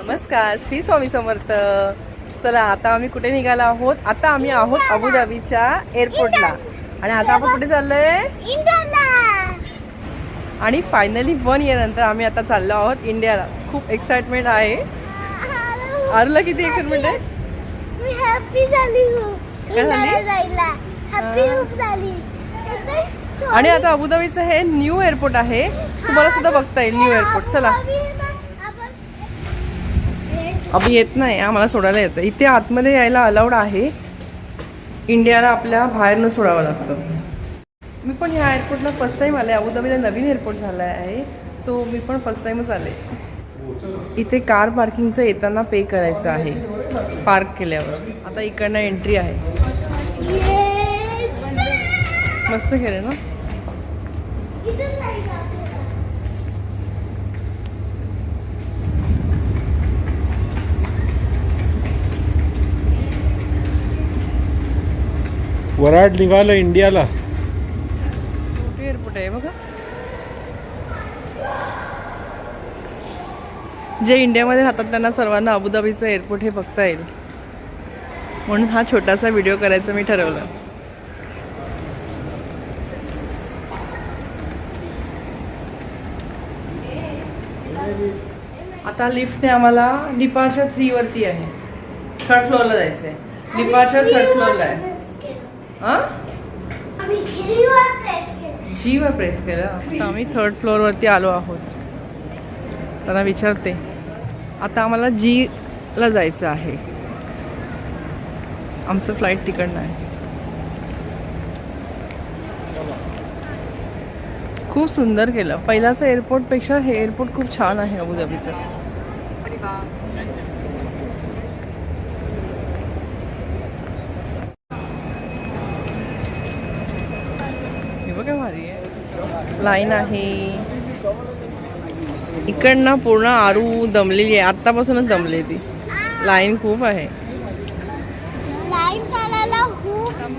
नमस्कार श्री स्वामी समर्थ. चला आता आम्ही कुठे निघालो आहोत? आता आम्ही आहोत अबुधाबीच्या एअरपोर्टला. आणि आता आपण कुठे चाललोय? आणि फायनली वन इयर नंतर आम्ही आता चाललो आहोत इंडियाला. खूप एक्साइटमेंट आहे. आरूला किती एक्साइटमेंट आहे मी हॅपी झाली. हो. काय झाली? आणि आता अबुधाबीचं हे न्यू एअरपोर्ट आहे. तुम्हाला सुद्धा बघता येईल न्यू एअरपोर्ट. चला. अभि येत नाही आम्हाला सोडायला येतं. इथे आतमध्ये यायला अलाउड आहे. इंडियाला आपल्या बाहेरनं सोडावं लागतं. मी पण ह्या एअरपोर्टला फर्स्ट टाईम आले. अबुधाबीला नवीन एअरपोर्ट झाला आहे. सो मी पण फर्स्ट टाईमच आले. इथे कार पार्किंगचं येताना पे करायचं आहे. पार्क केल्यावर. आता इकडनं एंट्री आहे. मस्त केलं ना? वराड निघालं इंडियाला. एअरपोर्ट आहे बघा. जे इंडियामध्ये राहतात त्यांना सर्वांना अबुधाबीचं एअरपोर्ट हे बघता येईल. म्हणून हा छोटासा व्हिडिओ करायचा मी ठरवलं. आता लिफ्टने आम्हाला डिपार्चर थ्री वरती आहे थर्ड फ्लोअरला जायचं आहे डिपार्चर थर्ड फ्लोअरला आहे. हां? जी वर प्रेस केलं. आता आम्ही थर्ड फ्लोअरवरती आलो आहोत. त्यांना विचारते. आता आम्हाला जी ला जायचं आहे. आमचं फ्लाईट तिकडनं आहे. खूप सुंदर केलं. पहिल्याचं एअरपोर्टपेक्षा हे एअरपोर्ट खूप छान आहे अबुधाबीचं. हे बघा भारी आहे. लाईन आहे. इकडनं पूर्ण आरू दमलेली आहे. आत्तापासूनच दमली ती. लाईन खूप आहे.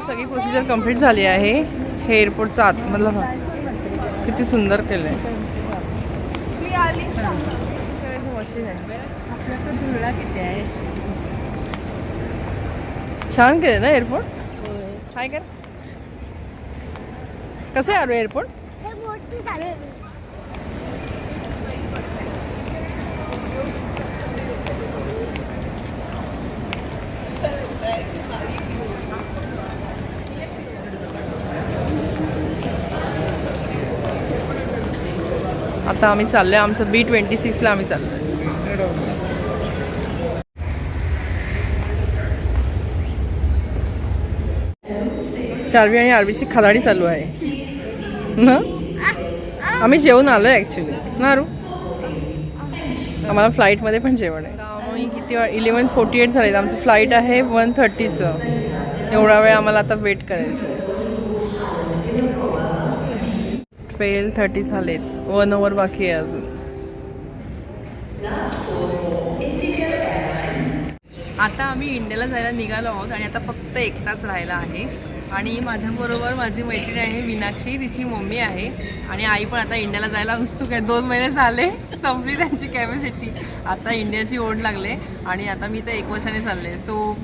सगळी प्रोसिजर कंप्लीट झाली आहे. हे एअरपोर्टचा आतमधला भाग. किती सुंदर केलं आहे मशीन आहे. धुळा किती आहे? छान केलं ना एअरपोर्ट हाय. कर कसं आहे आरू एअरपोर्ट आता आम्ही चाललोय आमचं बी ट्वेंटी सिक्सला आम्ही चाललोय. चारवी आणि आरवीची खदाडी चालू आहे. ना? आम्ही जेवून आलोय ॲक्च्युली ना रू? आम्हाला फ्लाईटमध्ये पण जेवण आहे. आम्ही किती इलेवन फोर्टी एट झाले आमचं फ्लाईट आहे वन थर्टीचं एवढा वेळ आम्हाला आता वेट करायचं आहे ट्वेल्व थर्टी झालेत. वन ओवर बाकी आहे अजून. आता आम्ही इंडियाला जायला निघालो आहोत आणि आता फक्त एक राहिला आहे. आणि माझ्याबरोबर माझी मैत्रीण आहे मीनाक्षी. तिची मम्मी आहे. आणि आई पण आता इंडियाला जायला उत्सुक आहे. दोन महिने झाले संपली त्यांची कॅपॅसिटी आता इंडियाची ओढ लागले आणि आता मी तर एक वर्षाने चालले. सो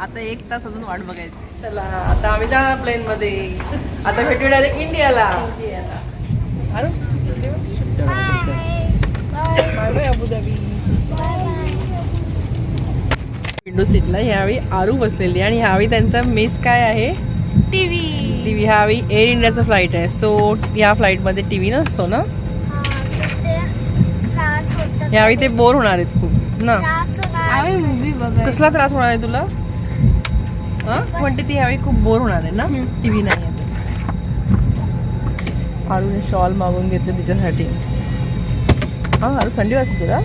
आता एक तास अजून वाट बघायची. चला आता आम्ही जाणार प्लेनमध्ये. आता भेटू डायरेक्ट इंडियाला. अबुधाबी विंडो सीटला ह्यावेळी आरू बसलेली आणि ह्यावेळी त्यांचा मिस काय आहे? टीव्ही. टी व्ही ह्यावेळी एअर इंडियाचा फ्लाईट आहे. सो या फ्लाईटमध्ये टी व्ही नसतो ना? ह्यावेळी ते बोर होणार आहेत खूप ना? मूवी कसला त्रास होणार आहे तुला? हा? म्हणते ती ह्यावेळी खूप बोर होणार आहे ना? टी व्ही नाही आहे. आरूने शॉल मागून घेतले तिच्यासाठी. हा आरू थंडी वाजते तुला?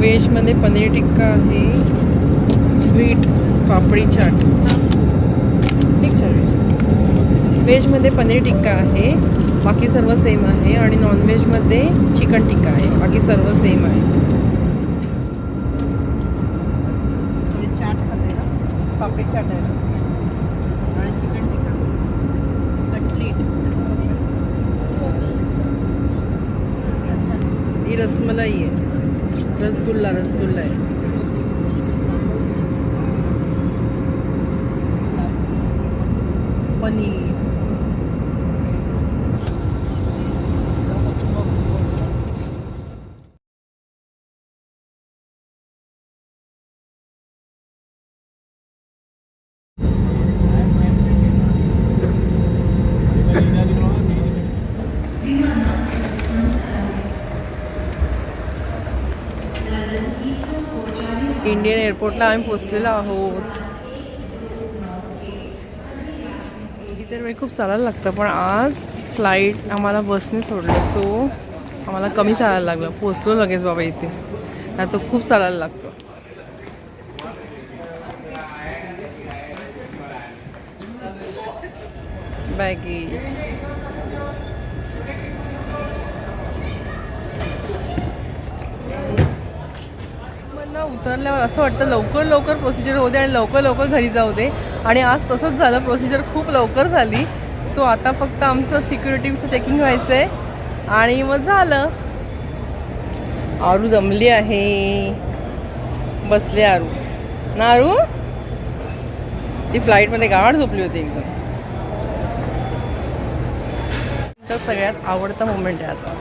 व्हेजमध्ये पनीर टिक्का आहे स्वीट पापडी चाट. ठीक चालेल. व्हेजमध्ये पनीर टिक्का आहे बाकी सर्व सेम आहे आणि नॉनव्हेजमध्ये चिकन टिक्का आहे बाकी सर्व सेम आहे म्हणजे चाट खाते ना पापडी चाट आहे ना आणि चिकन टिक्का कटलेट ही रसमलाई आहे रसगुल्ला रसगुल्ला आहे. पनीर. इंडियन एअरपोर्टला आम्ही पोचलेलो आहोत. इतर वेळी खूप चालायला लागतं पण आज फ्लाईट आम्हाला बसने सोडलं सो आम्हाला कमी चालायला लागलं. पोचलो लगेच बाबा इथे. नाही तर खूप चालायला लागतं. बॅगेज मला उतरल्यावर असं वाटतं लवकर लवकर प्रोसिजर होते आणि लवकर लवकर घरी जाऊ दे. आणि आज तसंच झालं प्रोसिजर खूप लवकर झाली. सो आता फक्त आमचं सिक्युरिटीचं चेकिंग व्हायचं आहे आणि मग झालं. आरू जमली आहे. बसले आरू. ना आरू? ती फ्लाईटमध्ये गावाड झोपली होती एकदम. तर सगळ्यात आवडता मुमेंट आहे आता.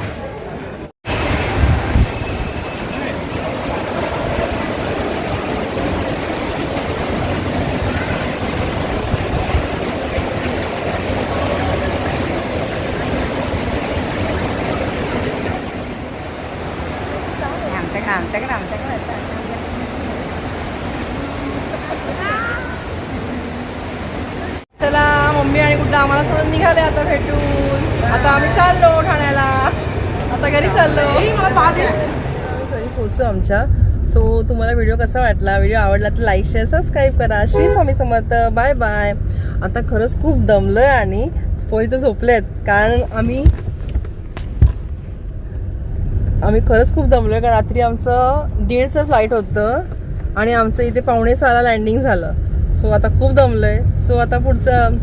आमच्याकडे आमच्याकडे चला मम्मी आणि कुठं आम्हाला सोडून निघाले आता भेटून. आता आम्ही चाललो ठाण्याला. आता घरी चाललो. घरी पोहोचू आमच्या. सो तुम्हाला व्हिडिओ कसा वाटला? व्हिडिओ आवडला तर लाईक शेअर सबस्क्राईब करा. श्री स्वामी समर्थ. बाय बाय आता खरंच खूप दमलोय आणि पोरी तर झोपलेत. कारण आम्ही आम्ही खरंच खूप दमलोय कारण रात्री आमचं दीडचं फ्लाईट होतं आणि आमचं इथे पावणे सहाला लँडिंग झालं. सो आता खूप दमलोय. सो आता पुढचं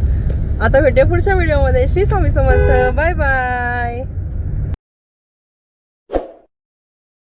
आता भेटूया पुढच्या व्हिडिओमध्ये श्री स्वामी समर्थ. Bye bye